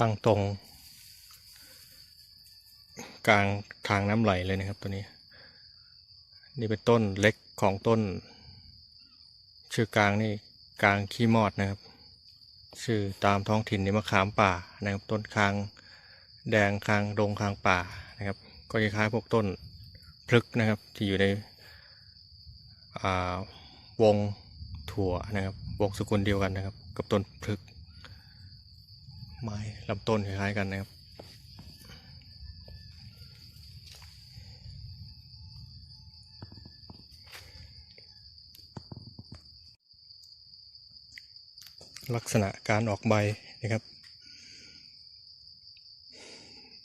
ตั้งตรง กลางทางน้ำไหลเลยนะครับตัวนี้ นี่เป็นต้นเล็กของต้น ชื่อกลางนี่กลางขี้มอดนะครับ ชื่อตามท้องถิ่นนี่มะขามป่านะครับ ต้นคางแดงคางดงคางป่านะครับ ก็คล้ายๆพวกต้นพลึกนะครับที่อยู่ในวงถั่วนะครับวงสกุลเดียวกันนะครับ กับต้นพลึก ไม้ลำต้นคล้ายๆกันนะครับ ลักษณะการออกใบนะครับ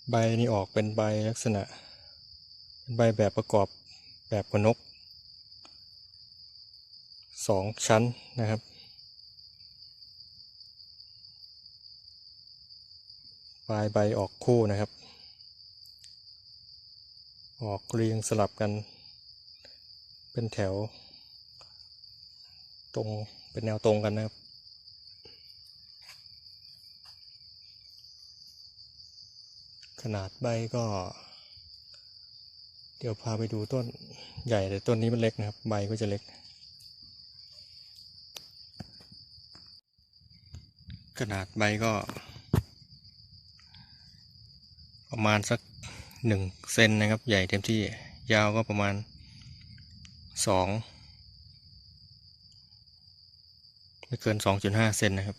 ใบนี้ออกเป็นใบลักษณะเป็นใบแบบประกอบแบบกนกสองชั้นนะครับ ปลายใบออกคู่นะครับ ออกเรียงสลับกัน เป็นแถว ตรงเป็นแนวตรงกันนะครับขนาดใบก็ เดี๋ยวพาไปดูต้นใหญ่แต่ต้นนี้มันเล็กนะครับ ใบก็จะเล็ก ขนาดใบก็ ประมาณสักหนึ่งเซนนะครับ ใหญ่เต็มที่ยาวก็ประมาณสองไม่เกินสองจุดห้าเซนนะครับ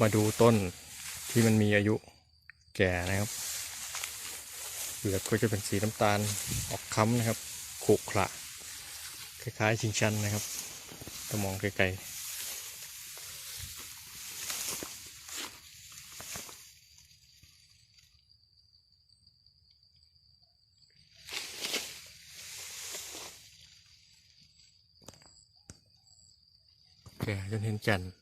มาดูต้นที่มันมีอายุแก่นะครับเปลือกก็จะเป็นสีน้ำตาลออกค้ำนะครับขรุขระคล้ายๆชิงชันนะครับถ้ามองไกลๆแก่จนเห็นแก่นก็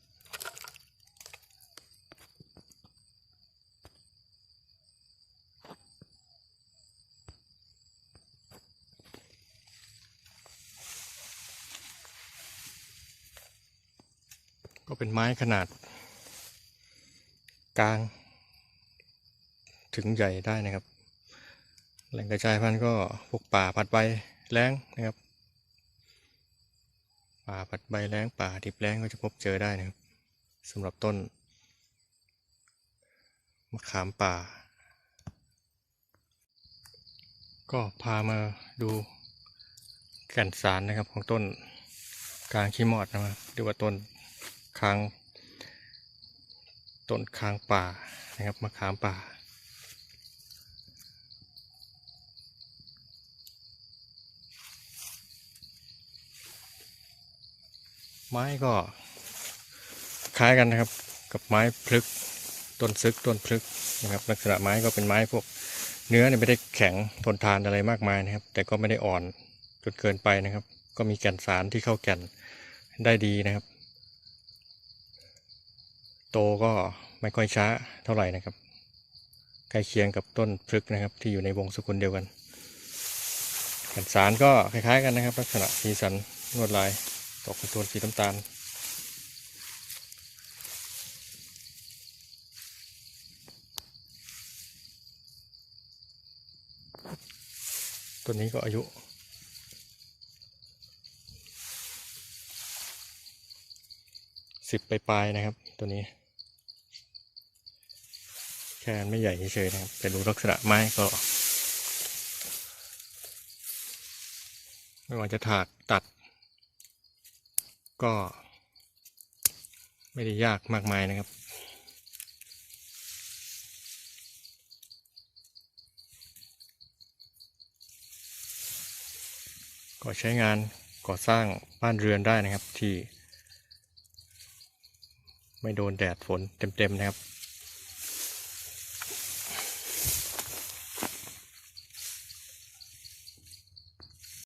เป็นไม้ขนาด กลาง ถึงใหญ่ได้นะครับ แหล่งกระจายพันธุ์ก็พวกป่าผัดใบแล้งนะครับ ป่าผัดใบแล้งป่าดิบแล้งก็จะพบเจอได้นะครับสำหรับต้นมะขามป่า ก็พามาดูแก่นสารนะครับของต้นกลางขี้มอดนะครับหรือว่าต้น ค้างต้นค้างป่านะครับมะขามป่า ไม้ก็คล้ายกันนะครับกับไม้พลึกต้นซึกต้นพลึกนะครับลักษณะไม้ก็เป็นไม้พวกเนื้อเนี่ยไม่ได้แข็งทนทานอะไรมากมายนะครับ แต่ก็ไม่ได้อ่อนจนเกินไปนะครับ ก็มีแก่นสารที่เข้าแก่นได้ดีนะครับ โตก็ไม่ค่อยช้าเท่าไหร่นะครับใกล้เคียงกับต้นพฤกนะครับ ที่อยู่ในวงสกุลเดียวกันแก่นสารก็คล้ายๆกันนะครับ ลักษณะสีสันลวดลายตกเป็นโทนสีน้ำตาลต้นนี้ก็อายุสิบปลายๆนะครับตัวนี้ แค่ไม่ใหญ่เฉยๆนะครับแต่ดูลักษณะไม้ก็ ไม่ว่าจะถากตัด ก็ ไม่ได้ยากมากมายนะครับก็ใช้งานก่อสร้างบ้านเรือนได้นะครับที่ ไม่โดนแดดฝนเต็มๆนะครับ